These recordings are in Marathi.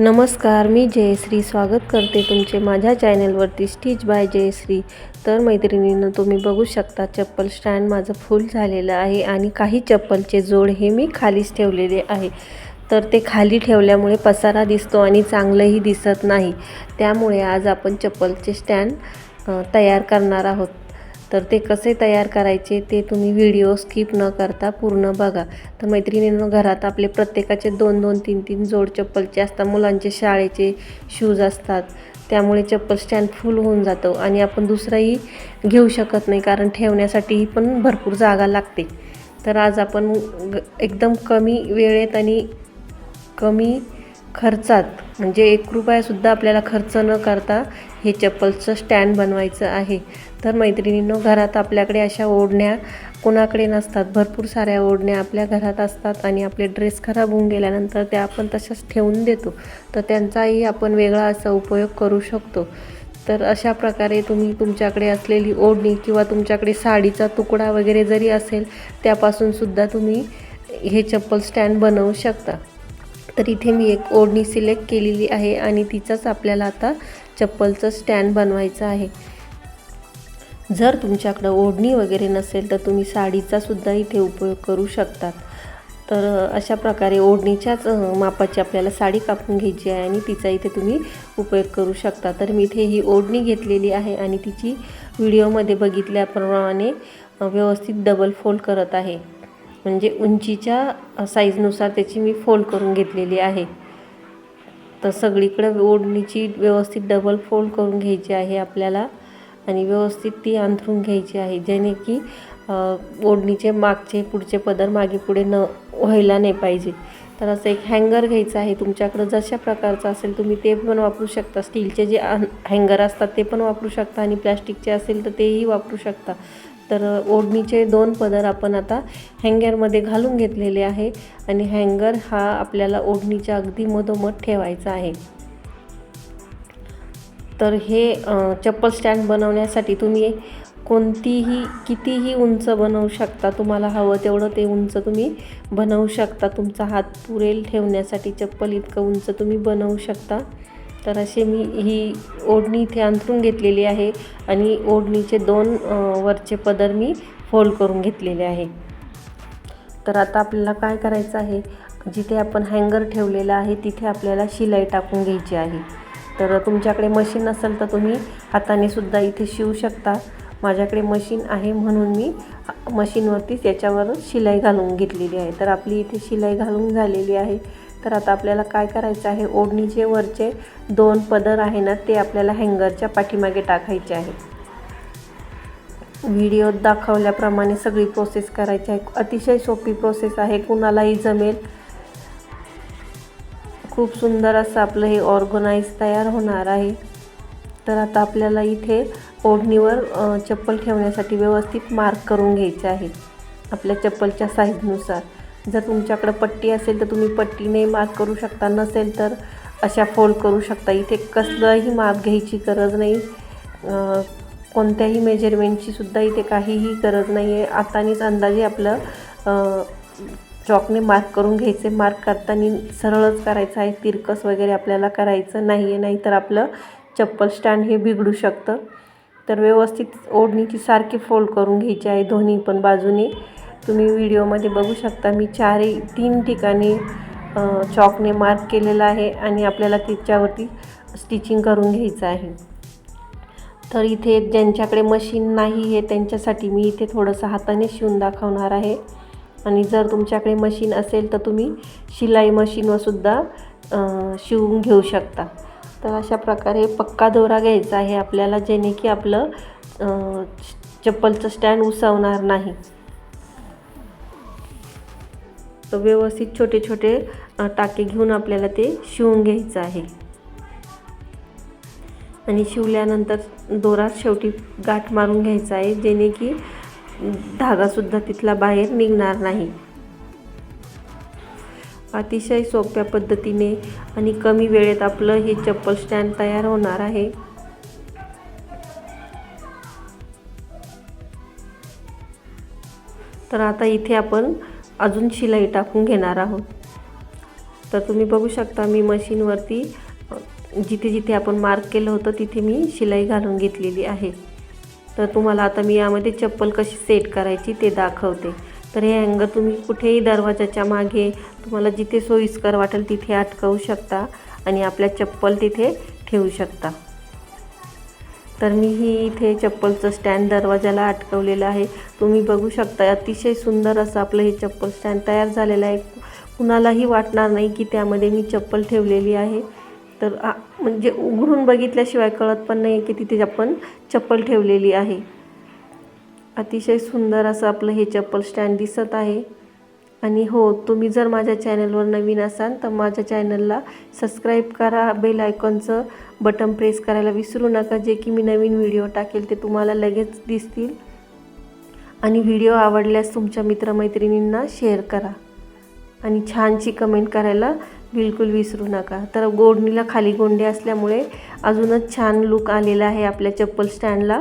नमस्कार मी जयश्री स्वागत करते तुमचे माझ्या चॅनलवरती स्टिच बाय जयश्री. तर मैत्रिणीनं तुम्ही बघू शकता चप्पल स्टँड माझं फुल झालेलं आहे आणि काही चप्पलचे जोड हे मी खालीच ठेवलेले आहे. तर ते खाली ठेवल्यामुळे पसारा दिसतो आणि चांगलंही दिसत नाही. त्यामुळे आज आपण चप्पलचे स्टँड तयार करणार आहोत. तर ते कसे तयार करायचे ते तुम्ही व्हिडिओ स्किप न करता पूर्ण बघा. तर मैत्रिणींनो घरात आपले प्रत्येकाचे दोन दोन तीन तीन जोड चप्पलचे असतात मुलांचे शाळेचे शूज असतात त्यामुळे चप्पल स्टँड फुल होऊन जातं आणि आपण दुसराही घेऊ शकत नाही कारण ठेवण्यासाठीही पण भरपूर जागा लागते. तर आज आपण ग- एकदम कमी वेळेत आणि कमी खर्चात. म्हणजे एक रुपयासुद्धा आपल्याला खर्च न करता हे चप्पलचं स्टँड बनवायचं आहे. तर मैत्रिणींनो घरात आपल्याकडे अशा ओढण्या कोणाकडे नसतात. भरपूर साऱ्या ओढण्या आपल्या घरात असतात आणि आपले ड्रेस खराब होऊन गेल्यानंतर त्या आपण तशाच ठेवून देतो. तर त्यांचाही आपण वेगळा असा उपयोग करू शकतो. तर अशा प्रकारे तुम्ही तुमच्याकडे असलेली ओढणी किंवा तुमच्याकडे साडीचा तुकडा वगैरे जरी असेल त्यापासूनसुद्धा तुम्ही हे चप्पल स्टँड बनवू शकता. तर इथे मी एक ओढणी सिलेक्ट केलेली आहे आणि तिचाच आपल्याला आता चप्पलचं स्टँड बनवायचं आहे. जर तुमच्याकडं ओढणी वगैरे नसेल तर तुम्ही साडीचासुद्धा इथे उपयोग करू शकतात. तर अशा प्रकारे ओढणीच्याच मापाची आपल्याला साडी कापून घ्यायची आहे आणि तिचा इथे तुम्ही उपयोग करू शकता. तर मी इथे ही ओढणी घेतलेली आहे आणि तिची व्हिडिओमध्ये बघितल्याप्रमाणे व्यवस्थित डबल फोल्ड करत आहे. म्हणजे उंचीच्या साईजनुसार त्याची मी फोल्ड करून घेतलेली आहे. तर सगळीकडं ओढणीची व्यवस्थित डबल फोल्ड करून घ्यायची आहे आपल्याला आणि व्यवस्थित ती अंथरून घ्यायची आहे जेणे की ओढणीचे मागचे पुढचे पदर मागे पुढे न व्हायला नाही पाहिजे. तर असं एक हँगर घ्यायचं आहे तुमच्याकडं जशा प्रकारचं असेल तुम्ही ते पण वापरू शकता. स्टीलचे जे हँगर असतात ते पण वापरू शकता आणि प्लॅस्टिकचे असेल तर तेही वापरू शकता. तर ओढणीचे दोन पदर आपण आता हँगरमध्ये घालून घेतलेले आहे आणि हँगर हा आपल्याला ओढणीच्या अगदी मधोमध ठेवायचा आहे. तर हे चप्पल स्टँड बनवण्यासाठी तुम्ही कोणतीही कितीही उंच बनवू शकता तुम्हाला हवं तेवढं ते उंच तुम्ही बनवू शकता. तुमचा हात पुरेल ठेवण्यासाठी चप्पल इतकं उंच तुम्ही बनवू शकता. तर असे मी ही ओढणी इथे अंथरून घेतलेली आहे आणि ओढणीचे दोन वरचे पदर मी फोल्ड करून घेतलेले आहे. तर आता आपल्याला काय करायचं आहे? जिथे आपण हँगर ठेवलेला आहे तिथे आपल्याला शिलाई टाकून घ्यायची आहे. तर तुमच्याकडे मशीन असेल तर तुम्ही हाताने सुद्धा इथे शिवू शकता. माझ्याकडे मशीन आहे म्हणून मी मशीनवरतीच याच्यावर शिलाई घालून घेतलेली आहे. तर आपली इथे शिलाई घालून झालेली आहे. तर आता आपल्याला काय करायचं आहे? ओढणीचे वरचे दोन पदर आहे ना ते आपल्याला हँगरच्या पाठीमागे टाकायचे आहे. व्हिडिओत दाखवल्याप्रमाणे सगळी प्रोसेस करायची आहे. अतिशय सोपी प्रोसेस आहे. कुणालाही जमेल. खूप सुंदर असं आपलं हे ऑर्गनाईज तयार होणार आहे. तर आता आपल्याला इथे ओढणीवर चप्पल ठेवण्यासाठी व्यवस्थित मार्क करून घ्यायचे आहे. आपल्या चप्पलच्या साईजनुसार जर तुमच्याकडं पट्टी असेल तर तुम्ही पट्टीने मार्क करू शकता. नसेल तर अशा फोल्ड करू शकता. इथे कसलंही माप घ्यायची गरज नाही. कोणत्याही मेजरमेंटची सुद्धा इथे काहीही गरज नाही आहे आतानीच अंदाजे आपलं चॉकने मार्क करून घ्यायचे. मार्क करताना सरळच करायचं आहे. तिरकस वगैरे आपल्याला करायचं नाही आहे नाही तर आपलं चप्पल स्टँड हे बिघडू शकतं. तर व्यवस्थित ओढणीची सारखी फोल्ड करून घ्यायची आहे. दोन्ही पण बाजूने. तुम्ही व्हिडिओमध्ये बघू शकता मी चारही तीन ठिकाणी चॉकने मार्क केलेलं आहे आणि आपल्याला तिच्यावरती स्टिचिंग करून घ्यायचं आहे. तर इथे ज्यांच्याकडे मशीन नाही आहे त्यांच्यासाठी मी इथे थोडंसं हाताने शिवून दाखवणार आहे. आणि जर तुमच्याकडे मशीन असेल तर तुम्ही शिलाई मशीनवरसुद्धा शिवून घेऊ शकता. तर अशा प्रकारे पक्का दोरा घ्यायचा आहे आपल्याला जेणे की आपलं चप्पलचं स्टँड उसवणार नाही. तर व्यवस्थित छोटे छोटे टाके घेऊन आपल्याला ते शिवून घ्यायचं आहे. आणि शिवल्यानंतर दोरा शेवटी गाठ मारून घ्यायचा आहे जेणे की धागासुद्धा तिथला बाहेर निघणार नाही. अतिशय सोप्या पद्धतीने आणि कमी वेळेत आपलं हे चप्पल स्टँड तयार होणार आहे. तर आता इथे आपण अजून शिलाई टाकून घेणार आहोत. तर तुम्ही बघू शकता मी मशीनवरती जिथे जिथे आपण मार्क केलं होतं तिथे मी शिलाई घालून घेतलेली आहे. तर तुम्हाला आता मी यामध्ये चप्पल कशी सेट करायची ते दाखवते. तर हे हँगर तुम्ही कुठेही दरवाजाच्या मागे तुम्हाला जिथे सोयीस्कर वाटेल तिथे अटकवू शकता आणि आपल्या चप्पल तिथे ठेवू शकता. तर मी ही इथे चप्पलचं स्टँड दरवाजाला अटकवलेलं आहे. तुम्ही बघू शकता अतिशय सुंदर असं आपलं हे चप्पल स्टँड तयार झालेलं आहे. कुणालाही वाटणार नाही की त्यामध्ये मी चप्पल ठेवलेली आहे. तर म्हणजे उघडून बघितल्याशिवाय कळत पण नाही की तिथे आपण चप्पल ठेवलेली आहे. अतिशय सुंदर असं आपलं हे चप्पल स्टँड दिसत आहे. आणि हो तुम्ही जर माझ्या चॅनलवर नवीन असाल तर माझ्या चॅनलला सबस्क्राईब करा बेल आयकॉनचं बटन प्रेस करायला विसरू नका जे की मी नवीन व्हिडिओ टाकेल ते तुम्हाला लगेच दिसतील. आणि व्हिडिओ आवडल्यास तुमच्या मित्रमैत्रिणींना शेअर करा. आणि छानशी कमेंट करायला बिलकुल विसरू नका. तर गोडणीला खाली गोंडे असल्यामुळे अजूनच छान लुक आलेला आहे आपल्या चप्पल स्टँडला.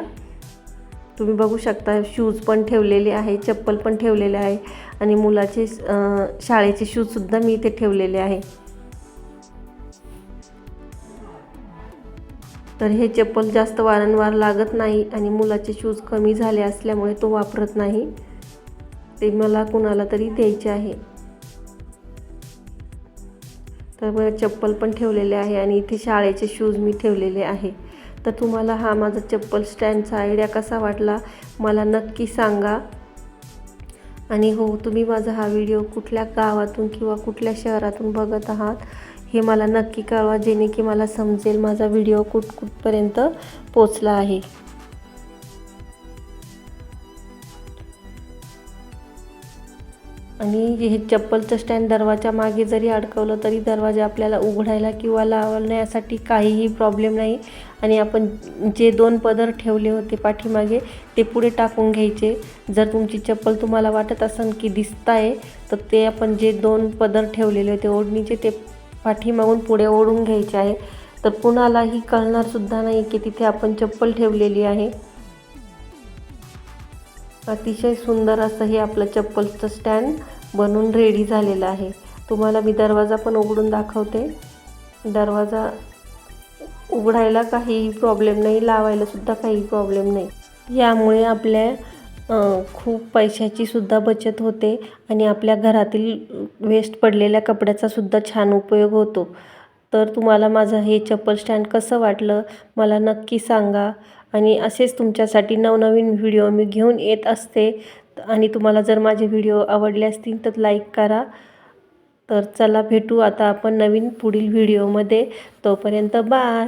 तुम्ही बघू शकता शूज पण ठेवलेले आहे चप्पल पण ठेवलेले आहे आणि मुलाचे शाळेचे शूजसुद्धा मी इथे ठेवलेले आहे. तर हे चप्पल जास्त वारंवार लागत नाही आणि मुलाचे शूज कमी झाले असल्यामुळे तो वापरत नाही. ते मला कुणाला तरी द्यायचे आहे. तर मग चप्पल पण ठेवलेले आहे आणि इथे शाळेचे शूज मी ठेवलेले आहे. तर तुम्हाला हा माझा चप्पल स्टँडचा आयडिया कसा वाटला मला नक्की सांगा. आणि हो तुम्ही माझा हा व्हिडिओ कुठल्या गावातून किंवा कुठल्या शहरातून बघत आहात हे मला नक्की कळवा जेणे की मला समजेल माझा व्हिडिओ कुठ कुठपर्यंत पोचला आहे. आणि हे चप्पलचं स्टँड दरवाजा मागे जरी अडकवलं तरी दरवाजा आपल्याला उघडायला किंवा लावण्यासाठी काहीही प्रॉब्लेम नाही. आणि आपण जे दोन पदर ठेवले होते पाठीमागे ते पुढे टाकून घ्यायचे. जर तुमची चप्पल तुम्हाला वाटत असेल की दिसत आहे तर ते आपण जे दोन पदर ठेवलेले होते ओढणीचे ते पाठीमागून पुढे ओढून घ्यायचे आहे. तर कुणालाही कळणारसुद्धा नाही की तिथे आपण चप्पल ठेवलेली आहे. अतिशय सुंदर असं हे आपलं चप्पलचं स्टँड बनून रेडी झालेलं आहे. तुम्हाला मी दरवाजा पण उघडून दाखवते. दरवाजा उघडायला काही प्रॉब्लेम नाही लावायलासुद्धा काही प्रॉब्लेम नाही. यामुळे आपल्या खूप पैशाची सुद्धा बचत होते आणि आपल्या घरातील वेस्ट पडलेल्या कपड्याचा सुद्धा छान उपयोग होतो. तर तुम्हाला माझं हे चप्पल स्टँड कसं वाटलं मला नक्की सांगा. आणि असेच तुमच्यासाठी नवनवीन व्हिडिओ मी घेऊन येत असते. आणि तुम्हाला जर माझे व्हिडिओ आवडले असतील तर लाईक करा. तर चला भेटू आता आपण नवीन पुढील व्हिडिओमध्ये तोपर्यंत बाय